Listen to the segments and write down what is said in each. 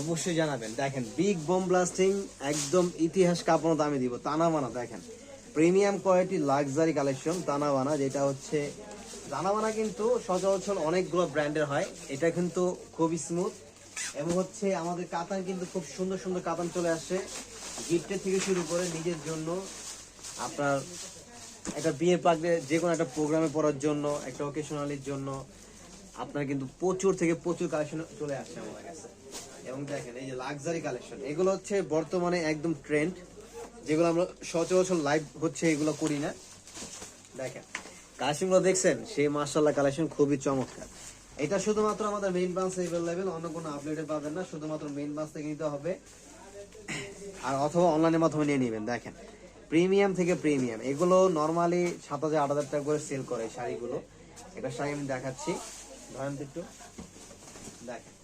অবশ্যই জানাবেন। দেখেন বিগ বোম ব্লাস্টিং একদম ইতিহাস কাঁপানো দামে দিব। তানাবানা, দেখেন। Premium quality luxury collection Tanabana, যেটা হচ্ছে, তানাবানা কিন্তু সচরাচর অনেকগুলো ব্র্যান্ডের হয়। এটা কিন্তু খুবই স্মুথ এবং হচ্ছে আমাদের কাতান কিন্তু খুব সুন্দর সুন্দর কাতান চলে আসছে গিফটের থেকে শুরু করে নিজের জন্য আপনার একটা বিয়ে পাকলে যে কোনো একটা প্রোগ্রামে পড়ার জন্য, একটা ওকেশনালির জন্য আপনার কিন্তু প্রচুর থেকে প্রচুর কালেকশন চলে আসছে আমাদের কাছে। এবং দেখেন এই যে লাক্সারি কালেকশন এগুলো হচ্ছে বর্তমানে একদম ট্রেন্ড যেগুলো আমরা সচরাচর লাইভ হচ্ছে, এগুলো করি না। দেখেন, কালেকশনগুলো দেখছেন? সেই মার্শাল্লাহ কালেকশন খুবই চমৎকার। এটা শুধুমাত্র আমাদের মেইন ব্রাঞ্চ অ্যাভেলেবেল অন্য কোনো আপডেটে পাবেন না, শুধুমাত্র মেইন ব্রাঞ্চ থেকে নিতে হবে। আর অথবা অনলাইনের মাধ্যমে নিয়ে নেবেন, দেখেন। প্রিমিয়াম থেকে প্রিমিয়াম এগুলো নর্মালি সাত হাজার, আট হাজার টাকা করে সেল করে শাড়িগুলো। একটা শাড়ি আমি দেখাচ্ছি। ধরেন একটু। দেখেন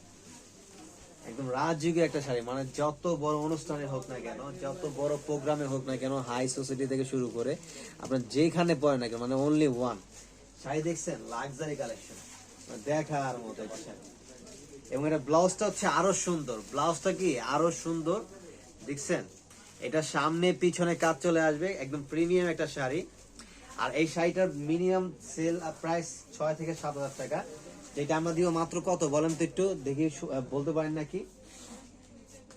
একদম রাজযুগের একটা শাড়ি। মানে যত বড় অনুষ্ঠানে হোক না কেন, যত বড় প্রোগ্রামে হোক না কেন হাই সোসাইটি থেকে শুরু করে আপনার যেখানে পড়ে না কেন মানে অনলি ওয়ান শাড়ি দেখছেন? লাক্সারি কালেকশন দেখার মতো এবং এটা ব্লাউজটা হচ্ছে আরও সুন্দর। ব্লাউজটা কি? আরও সুন্দর। দেখছেন? এটা সামনে পিছনে কাজ চলে আসবে। একদম প্রিমিয়াম একটা শাড়ি। আর এই শাড়িটার মিনিমাম সেল প্রাইস ছয় থেকে সাত হাজার টাকা। যেটা আমরা দিব মাত্র কত? বলেন তো একটু, দেখি বলতে পারেন নাকি?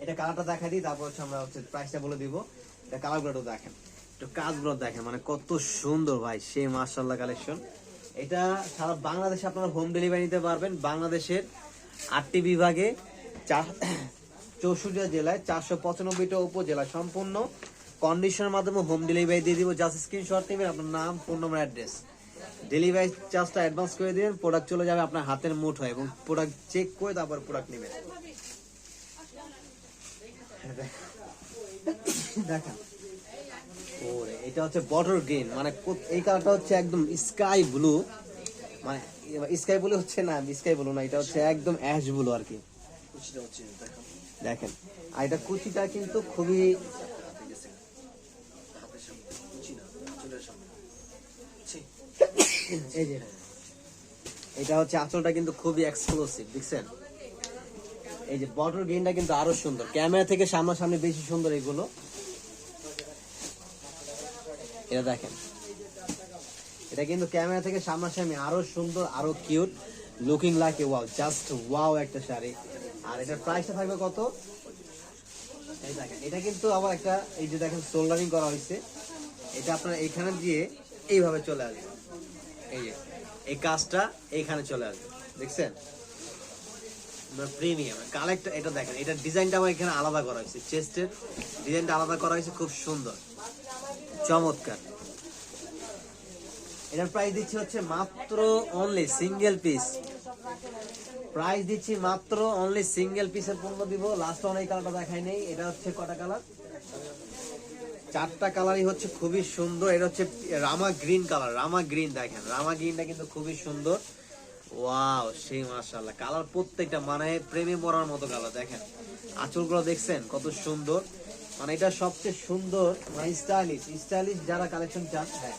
এটা কালারটা দেখা দিই, তারপর হচ্ছে আমরা হচ্ছে প্রাইসটা বলে দিব। এটা কালারগুলো দেখেন। একটু কাজগুলো দেখেন মানে কত সুন্দর ভাই, সেই মার্শাল্লাহ কালেকশন এটা সারা বাংলাদেশে আপনারা হোম ডেলিভারি নিতে পারবেন। বাংলাদেশের আটটি বিভাগে চার চৌষট্টি জেলায়, চারশো পঁচানব্বইটা উপজেলা সম্পূর্ণ কন্ডিশনের মাধ্যমে হোম ডেলিভারি দিয়ে দিব। জাস্ট স্ক্রিনশট নেবেন, আপনার নাম ফোন নম্বর অ্যাড্রেস ডেলিভারি চার্জটা অ্যাডভান্স করে দিবেন প্রোডাক্ট চলে যাবে আপনার হাতের মুঠ হয় এবং প্রোডাক্ট চেক করে তারপর প্রোডাক্ট নেবেন। দেখেন ওরে এটা হচ্ছে বটল গ্রিন মানে এই কালারটা হচ্ছে একদম স্কাই ব্লু মানে স্কাই ব্লু হচ্ছে না স্কাই ব্লু না এটা হচ্ছে একদম অ্যাশ ব্লু আর কি। দেখেন। আর এটা কুচিটা কিন্তু খুবই এই যে। এটা হচ্ছে আঁচলটা কিন্তু খুবই এক্সক্লুসিভ দেখছেন? এই যে বটল গ্রিনটা কিন্তু আরও সুন্দর। ক্যামেরা থেকে সামনাসামনি বেশি সুন্দর এগুলো। এটা দেখেন। এটা কিন্তু ক্যামেরা থেকে সামনাসামনি আরও সুন্দর, আরও cute looking like a wow just wow একটা শাড়ি। আর এটার প্রাইসটা থাকবে কত? এই দেখেন, এটা কিন্তু আবার একটা, এই যে দেখেন সোল্ডারিং করা হয়েছে। এটা আপনার এখানে দিয়ে এইভাবে চলে আসবে এই কাজটা এইখানে চলে আসবে, দেখছেন? প্রিমিয়াম কালেক্ট এটা দেখেন, এটা ডিজাইনটা আমার এখানে আলাদা করা হয়েছে চেস্টের ডিজাইনটা আলাদা করা হয়েছে, খুব সুন্দর, চমৎকার। এটার প্রাইস দিচ্ছি হচ্ছে মাত্র অনলি সিঙ্গেল পিস প্রাইস দিচ্ছি মাত্র অনলি সিঙ্গেল পিসের পণ্য দিব লাস্ট অনেক কালারটা দেখাই নেই, এটা হচ্ছে কটা কালার চারটা কালারই হচ্ছে খুবই সুন্দর। এটা হচ্ছে rama green colour rama green দেখেন। রামা গ্রিনটা কিন্তু খুবই সুন্দর। ওয়াও সেই মাশাআল্লাহ। কালার প্রত্যেকটা মানে প্রেমে মরার মতো কালার দেখেন। আঁচলগুলো দেখছেন, কত সুন্দর। মানে এটা সবচেয়ে সুন্দর মানে স্টাইলিশ স্টাইলিশ যারা কালেকশন চান হ্যাঁ।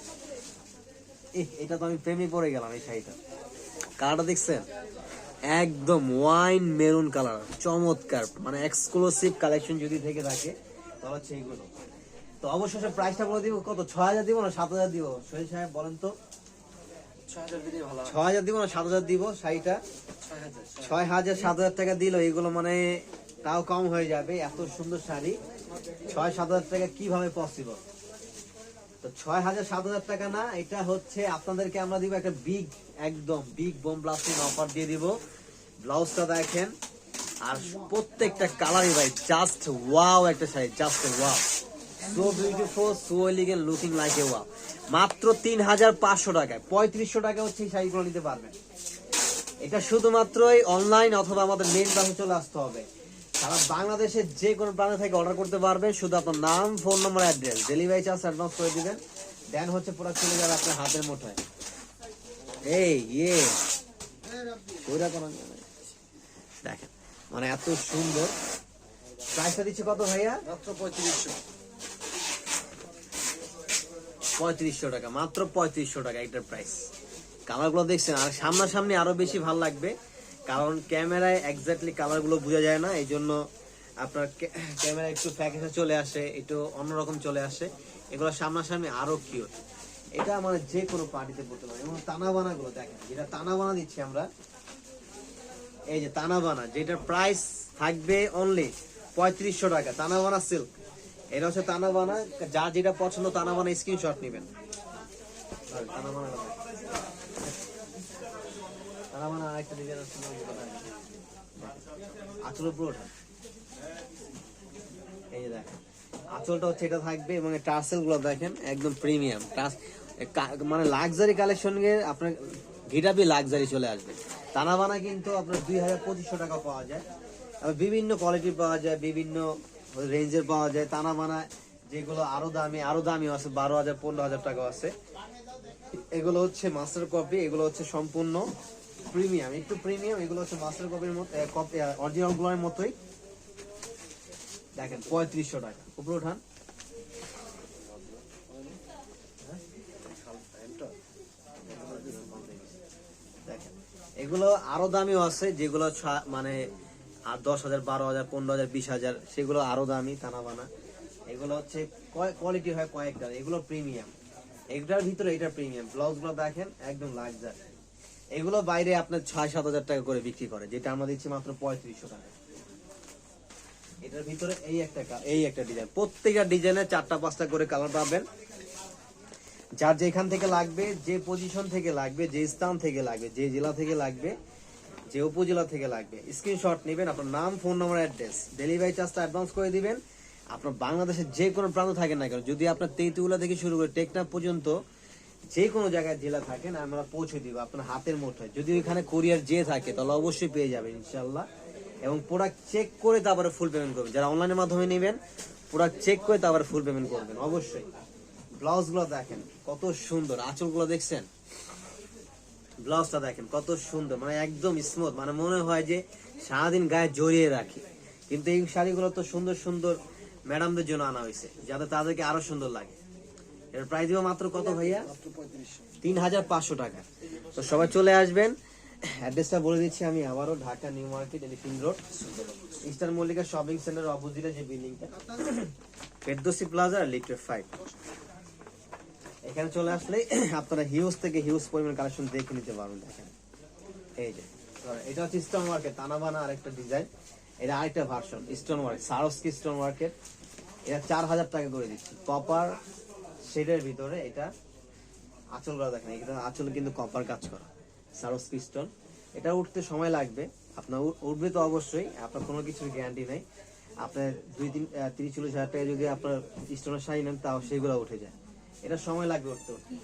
এটা তো আমি প্রেমে পড়ে গেলাম এই শাড়িটা। কালারটা দেখছেন? একদম ওয়াইন মেরুন কালার চমৎকার। মানে এক্সক্লুসিভ কালেকশন যদি থেকে থাকে, তাহলে হচ্ছে এইগুলো। তো অবশ্যই প্রাইসটা বলে দিব। কত? ছয় হাজার দিব না সাত হাজার দিব? শহীদ সাহেব বলেন তো। ছয় হাজার দিব না সাত হাজার দিব? শাড়িটা ছয় হাজার সাত হাজার টাকা দিল। এগুলো মানে তাও কম হয়ে যাবে। এত সুন্দর শাড়ি। ছয় সাত হাজার টাকা কীভাবে পসিবল তো ছয় হাজার সাত হাজার টাকা না এটা হচ্ছে আপনাদেরকে আমরা দিব একটা বিগ একদম বিগ বোম ব্লাস্টিং অফার দিয়ে দিব। ব্লাউজটা দেখেন। আর প্রত্যেকটা কালারই ভাই জাস্ট ওয়াও একটা sari just wow so beautiful so elegant looking like a wow মাত্র তিন হাজার পাঁচশো টাকায়, পঁয়ত্রিশশো টাকা হচ্ছে শাড়িগুলো নিতে পারবেন। এটা শুধুমাত্রই অনলাইন অথবা আমাদের মেন ব্রাঞ্চে চলে আসতে হবে। সারা বাংলাদেশের যে কোনো প্রান্ত থেকে অর্ডার করতে পারবেন, শুধু আপনার নাম phone number address delivery charge advance করে দিবেন। দেন হচ্ছে প্রোডাক্ট চলে যাবে আপনার হাতের মুঠোয়। এই ইয়ে। ওইটা কোনো ইয়ে দেখেন মানে এত সুন্দর। প্রাইসটা দিচ্ছে কত ভাইয়া? মাত্র পঁয়ত্রিশশো। পঁয়ত্রিশশো টাকা, মাত্র পঁয়ত্রিশশো টাকা এটার প্রাইস কালারগুলো দেখছেন, আর সামনাসামনি আরও বেশি ভালো লাগবে, কারণ ক্যামেরায় এক্স্যাক্টলি কালারগুলো বোঝা যায় না এই জন্য আপনার ক্যামেরা একটু প্যাকেজে চলে আসে, একটু অন্যরকম চলে আসে, এগুলো সামনাসামনি আরও কিউট এটা আমার যে কোনো পার্টিতে পড়তে পারে এবং টানা বানাগুলো দেখেন, যেটা টানা বানা দিচ্ছি আমরা, এই যে টানা বানা যেটার প্রাইস থাকবে অনলি পঁয়ত্রিশশো টাকা টানা বানা সিল্ক এটা হচ্ছে টানা বানা। যার যেটা পছন্দ টানা বানা স্ক্রিনশট নেবেন। আরেকটা আচল এই থাকবে এবং দেখেন, একদম প্রিমিয়াম মানে লাক্সারি কালেকশনে আপনার ঘিটাবি লাক্সারি চলে আসবে। টানা বানা কিন্তু আপনার দুই হাজার পঁচিশশো টাকা পাওয়া যায়। বিভিন্ন কোয়ালিটি পাওয়া যায়, বিভিন্ন রেঞ্জের পাওয়া যায় টানা বানা, যেগুলো আরও দামি আরও দামি আছে, বারো হাজার, পনেরো হাজার টাকা আছে। এগুলো হচ্ছে মাস্টার কপি এগুলো হচ্ছে সম্পূর্ণ প্রিমিয়াম একটু প্রিমিয়াম এগুলো হচ্ছে মাস্টার কপির মতো কপি অরিজিনালগুলোর মতোই। দেখেন, পঁয়ত্রিশশো টাকা। উপরে উঠান। দেখেন, এগুলো আরও দামিও আছে, যেগুলো মানে আর দশ হাজার বারো হাজার পনেরো হাজার বিশ হাজার সেগুলো আরও দামি টানা বানা এগুলো হচ্ছে কোয়ালিটি হয় কয়েকটা এগুলো প্রিমিয়াম এগুলোর ভিতরে এটা প্রিমিয়াম ব্লাউজগুলো দেখেন, একদম লাক্সারি এগুলো বাইরে আপনার ছয় সাত হাজার টাকা করে বিক্রি করে, যেটা আমরা দিচ্ছি মাত্র পঁয়ত্রিশশো টাকা। এটার ভিতরে এই একটা এই একটা ডিজাইন প্রত্যেকটা ডিজাইনের চারটা, পাঁচটা করে কালার পাবেন। যার যেখান থেকে লাগবে, যে পজিশন থেকে লাগবে, যে স্থান থেকে লাগবে, যে জেলা থেকে লাগবে যে উপজেলা থেকে লাগবে। স্ক্রিনশট নেবেন, আপনার নাম ফোন নাম্বার অ্যাড্রেস ডেলিভারি চার্জটা অ্যাডভান্স করে দিবেন। আপনার বাংলাদেশের যে কোনো প্রান্ত থাকেন না কেন, যদি আপনার তেঁতুলা থেকে শুরু করে টেকনাফ পর্যন্ত যে কোনো জায়গায় জেলা থাকেন, আমরা পৌঁছে দিব আপনার হাতের মুঠোয়। যদি ওইখানে কোরিয়ার যে থাকে, তাহলে অবশ্যই পেয়ে যাবেন ইনশাল্লাহ এবং প্রোডাক্ট চেক করে তারপরে ফুল পেমেন্ট করবেন। যারা অনলাইনের মাধ্যমে নেবেন প্রোডাক্ট চেক করে তারপরে ফুল পেমেন্ট করবেন, অবশ্যই। ব্লাউজগুলো দেখেন, কত সুন্দর, আঁচলগুলো দেখছেন? ব্লাউজটা দেখেন, কত সুন্দর মানে একদম স্মুথ মানে মনে হয় যে সারাদিন গায়ে জড়িয়ে রাখি। কিন্তু এই শাড়িগুলো তো সুন্দর সুন্দর ম্যাডামদের জন্য আনা হয়েছে, যাতে তাদেরকে আরও সুন্দর লাগে। এর প্রাইস দিব মাত্র কত ভাইয়া? তিন হাজার পাঁচশো টাকা। তো সবাই চলে আসবেন। অ্যাড্রেসটা বলে দিচ্ছি আমি আবারও, Dhaka New Market Elephant Road. Eastern Mallika Shopping Centre অপোজিটে যে বিল্ডিংটা ফেরদোসি প্লাজা লিটার ফাইভ এখানে চলে আসলে আপনারা হিউজ থেকে হিউজ পরিমাণ কালেকশন দেখে নিতে পারবেন, দেখেন। এই যে এটা হচ্ছে স্টোন মার্কেট তানাবানা আরেকটা ডিজাইন এটা আরেকটা ভার্সন স্টোন মার্কেট সারস্কি স্টোন মার্কেট এটা চার হাজার টাকা করে দিচ্ছি। কপার শেডের ভিতরে এটা আঁচলগুলো দেখেন এটা আঁচল কিন্তু কপার কাজ করা। সারস্কি স্টোন এটা উঠতে সময় লাগবে। আপনার উঠবে তো অবশ্যই, আপনার কোনো কিছুর গ্যারান্টি নেই। আপনার দুই তিন তিরিশ চল্লিশ হাজার টাকা যদি আপনার স্টোনের শাড়ি নেন, তাও সেগুলো উঠে যায়। এটা সময় লাগবে উঠতে উঠতে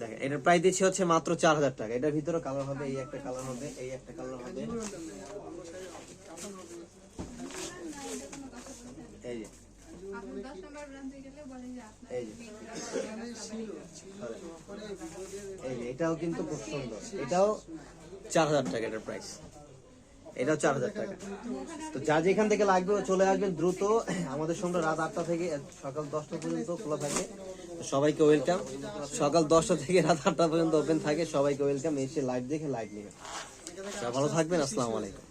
দেখেন, এটার প্রাইস দিচ্ছি হচ্ছে মাত্র চার হাজার টাকা। এটার ভিতরে কালার হবে, এই একটা কালার হবে, এই একটা কালার হবে। এই যে। এটাও কিন্তু খুব সুন্দর। এটাও চার হাজার টাকা এটার প্রাইস এটাও চার হাজার টাকা। তো যা যেখান থেকে লাগবে চলে আসবেন দ্রুত। আমাদের সঙ্গে রাত আটটা থেকে সকাল দশটা পর্যন্ত খোলা থাকে। সবাইকে ওয়েলকাম সকাল দশটা থেকে রাত আটটা পর্যন্ত ওপেন থাকে। সবাইকে ওয়েলকাম এসে লাইভ দেখে লাইভ নেবেন ভালো থাকবেন। আসসালামু আলাইকুম।